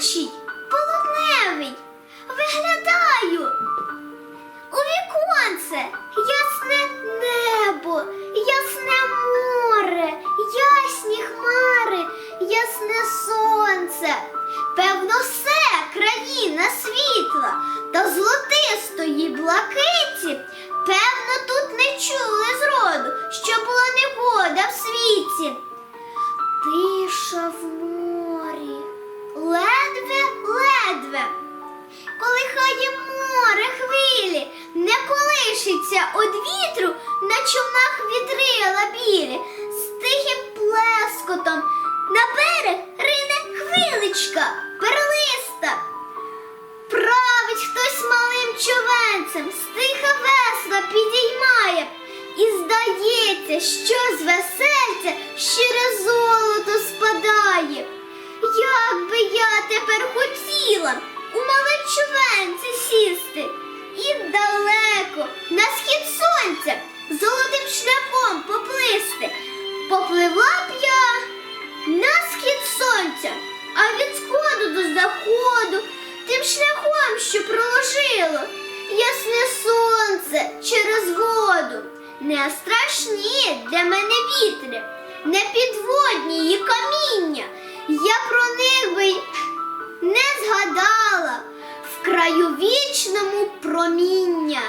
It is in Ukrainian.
Значить, полудневий. Виглядаю. У віконце ясне небо, ясне море, ясні хмари, ясне сонце. Певно, все країна світла та золотистої блакиті. Певно, тут не чули зроду, що була негода в світі. Тиша колишиться од вітру, на човнах вітрила білі, з тихим плескотом на берег рине хвиличка, перлиста. Править хтось малим човенцем, стиха весла підіймає, і здається, що з весельця щире золото спадає. Як би я сонця, а від сходу до заходу, тим шляхом, що проложило ясне сонце через воду. Не страшні для мене вітри, не підводні її каміння. Я про них би не згадала в краю вічному проміння.